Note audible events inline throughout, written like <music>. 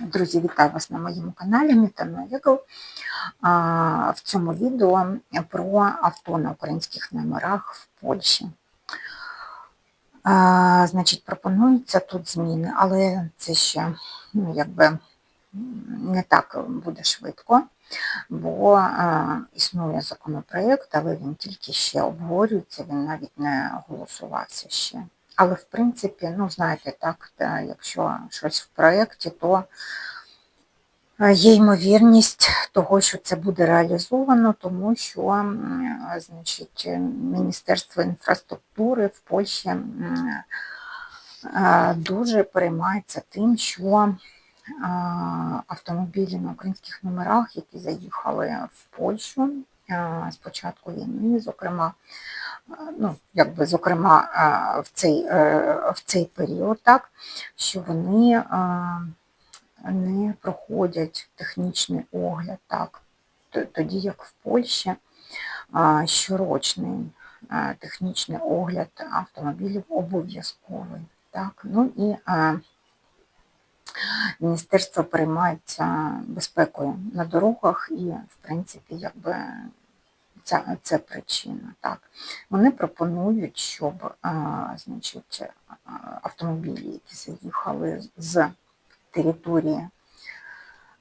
Друзі, вітаю вас на моєму каналі Мітана Егл. В цьому відео про авто на українських номерах в Польщі. Значить, пропонуються тут зміни, але це ще ну, якби не так буде швидко, бо існує законопроєкт, але він тільки ще обговорюється, він навіть не голосувався ще. Але, в принципі, ну, знаєте, так, та, якщо щось в проєкті, то е, є ймовірність того, що це буде реалізовано, тому що значить, Міністерство інфраструктури в Польщі е, дуже переймається тим, що е, автомобілі на українських номерах, які заїхали в Польщу з початку війни, зокрема, ну, якби, зокрема, в цей в цей період, так, що вони не проходять технічний огляд, так, тоді як в Польщі щорочний технічний огляд автомобілів обов'язковий. Так, ну і Міністерство переймається безпекою на дорогах і, в принципі, якби Ця, це причина. Так. Вони пропонують, щоб а, значить, автомобілі, які заїхали з території,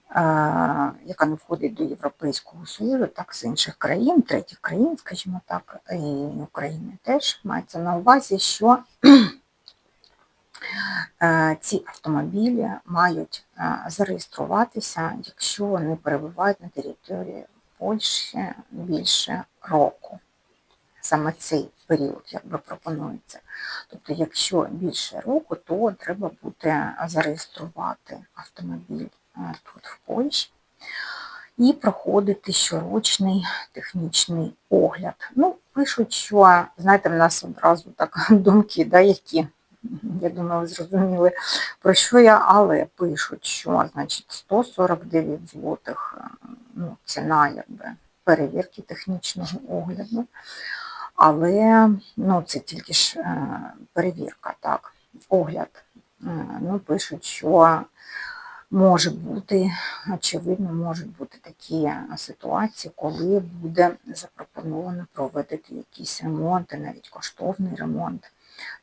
а, яка не входить до Європейського Союзу, так, з інших країн, третіх країн, скажімо так, і України теж мається на увазі, що ці автомобілі мають зареєструватися, якщо вони перебувають на території Польщі більше року. Саме цей період якби пропонується. Тобто, якщо більше року, то треба буде зареєструвати автомобіль е, тут в Польщі і проходити щорочний технічний огляд. Ну, пишуть, що, знаєте, в нас одразу так <laughs> думки, да, які я думаю, ви зрозуміли, про що я, але пишуть, що значить 149 злотих е, ну, ціна якби, перевірки технічного огляду. Але ну, це тільки ж е, перевірка, так, огляд. Е, ну, Пишуть, що може бути, очевидно, можуть бути такі ситуації, коли буде запропоновано проводити якісь ремонти, навіть коштовний ремонт.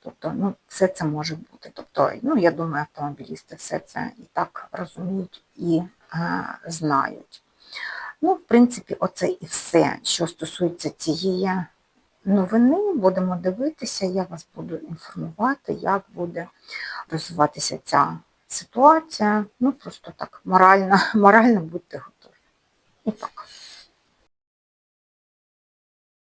Тобто, ну, все це може бути. Тобто, ну, я думаю, автомобілісти все це і так розуміють і а, знають. Ну, в принципі, оце і все, що стосується цієї новини, будемо дивитися, я вас буду інформувати, як буде розвиватися ця ситуація. Ну, просто так, морально, <laughs> морально будьте готові. І так.